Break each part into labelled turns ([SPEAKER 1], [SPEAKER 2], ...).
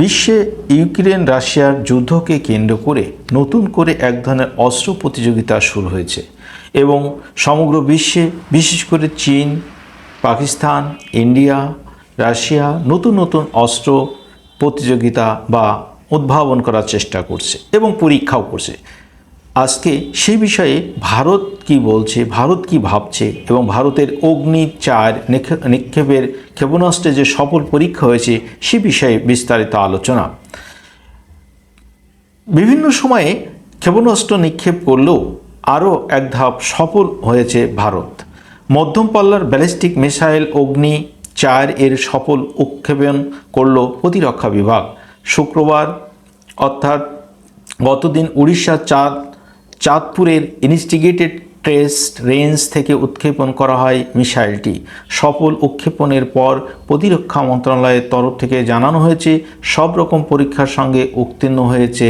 [SPEAKER 1] বিশ্বে ইউক্রেন রাশিয়ার যুদ্ধকে কেন্দ্র করে নতুন করে এক ধরনের অস্ত্র প্রতিযোগিতা শুরু হয়েছে এবং সমগ্র বিশ্বে, বিশেষ করে চীন, পাকিস্তান, ইন্ডিয়া, রাশিয়া নতুন নতুন অস্ত্র প্রতিযোগিতা বা উদ্ভাবন করার চেষ্টা করছে এবং পরীক্ষাও করছে। আজকে সেই বিষয়ে ভারত কি বলছে, ভারত কি ভাবছে এবং ভারতের অগ্নি, চার নিক্ষেপের ক্ষেপণাস্ত্রে যে সফল পরীক্ষা হয়েছে সে বিষয়ে বিস্তারিত আলোচনা। বিভিন্ন সময়ে ক্ষেপণাস্ত্র নিক্ষেপ করলেও আরও এক ধাপ সফল হয়েছে ভারত। মধ্যম পাল্লার ব্যালিস্টিক মিসাইল অগ্নি, চার এর সফল উৎক্ষেপণ করল প্রতিরক্ষা বিভাগ। শুক্রবার, অর্থাৎ গতদিন উড়িষ্যার চাঁদ, চাঁদপুরের ইনস্টিগেটেড টেস্ট রেঞ্জ থেকে উৎক্ষেপণ করা হয় মিসাইলটি। সফল উৎক্ষেপণের পর প্রতিরক্ষা মন্ত্রণালয়ের তরফ থেকে জানানো হয়েছে, সব রকম পরীক্ষার সঙ্গে উত্তীর্ণ হয়েছে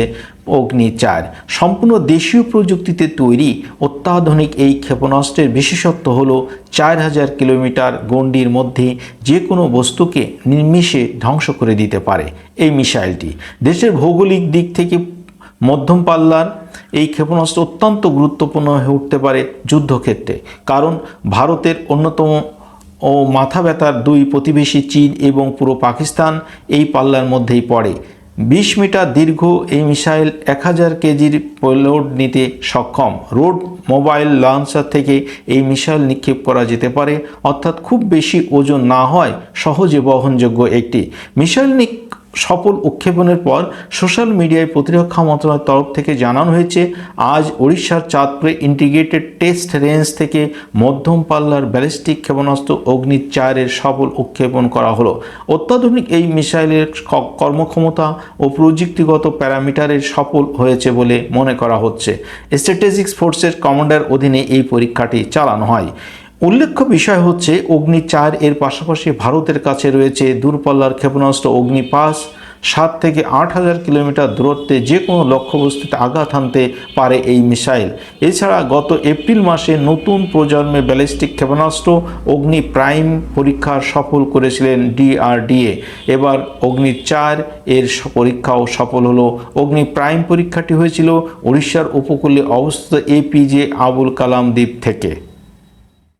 [SPEAKER 1] অগ্নি চার সম্পূর্ণ দেশীয় প্রযুক্তিতে তৈরি অত্যাধুনিক এই ক্ষেপণাস্ত্রের বিশেষত্ব হল চার হাজার কিলোমিটার গণ্ডির মধ্যে যে কোনো বস্তুকে নির্মিষে ধ্বংস করে দিতে পারে এই মিসাইলটি। দেশের ভৌগোলিক দিক থেকে মধ্যম পাল্লার এই ক্ষেপণাস্ত্র অত্যন্ত গুরুত্বপূর্ণ হয়ে উঠতে পারে যুদ্ধক্ষেত্রে। কারণ ভারতের অন্যতম ও মাথা ব্যথার দুই প্রতিবেশী চীন এবং পুরো পাকিস্তান এই পাল্লার মধ্যেই পড়ে। বিশ মিটার দীর্ঘ এই মিসাইল এক হাজার কেজির পেলোড নিতে সক্ষম। রোড মোবাইল লঞ্চার থেকে এই মিসাইল নিক্ষেপ করা যেতে পারে, অর্থাৎ খুব বেশি ওজন না হয় সহজে বহনযোগ্য একটি। মিসাইল নিক সফল উৎক্ষেপণের পর সোশ্যাল মিডিয়ায় প্রতিরক্ষা মন্ত্রণালয়ের তরফ থেকে জানানো হয়েছে, আজ ওড়িশার চাঁদপুরে ইন্টিগ্রেটেড টেস্ট রেঞ্জ থেকে মধ্যম পাল্লার ব্যালিস্টিক ক্ষেপণাস্ত্র অগ্নি চারের সফল উৎক্ষেপণ করা হলো। অত্যাধুনিক এই মিসাইলের কর্মক্ষমতা ও প্রযুক্তিগত প্যারামিটারের সফল হয়েছে বলে মনে করা হচ্ছে। স্ট্র্যাটেজিক্স ফোর্সের কমান্ডার অধীনে এই পরীক্ষাটি চালানো হয়। উল্লেখ্য বিষয় হচ্ছে, অগ্নি চার এর পাশাপাশি ভারতের কাছে রয়েছে দূরপাল্লার ক্ষেপণাস্ত্র অগ্নি পাস সাত থেকে আট হাজার কিলোমিটার দূরত্বে যে কোনো লক্ষ্যবস্তুতে আঘাত হানতে পারে এই মিসাইল। এছাড়া গত এপ্রিল মাসে নতুন প্রজন্মের ব্যালিস্টিক ক্ষেপণাস্ত্র অগ্নি প্রাইম পরীক্ষা সফল করেছিলেন ডিআরডিএ। এবার অগ্নি চার এর পরীক্ষাও সফল হলো। অগ্নি প্রাইম পরীক্ষাটি হয়েছিল উড়িষ্যার উপকূলে অবস্থিত এপিজে আবুল কালাম দ্বীপ থেকে।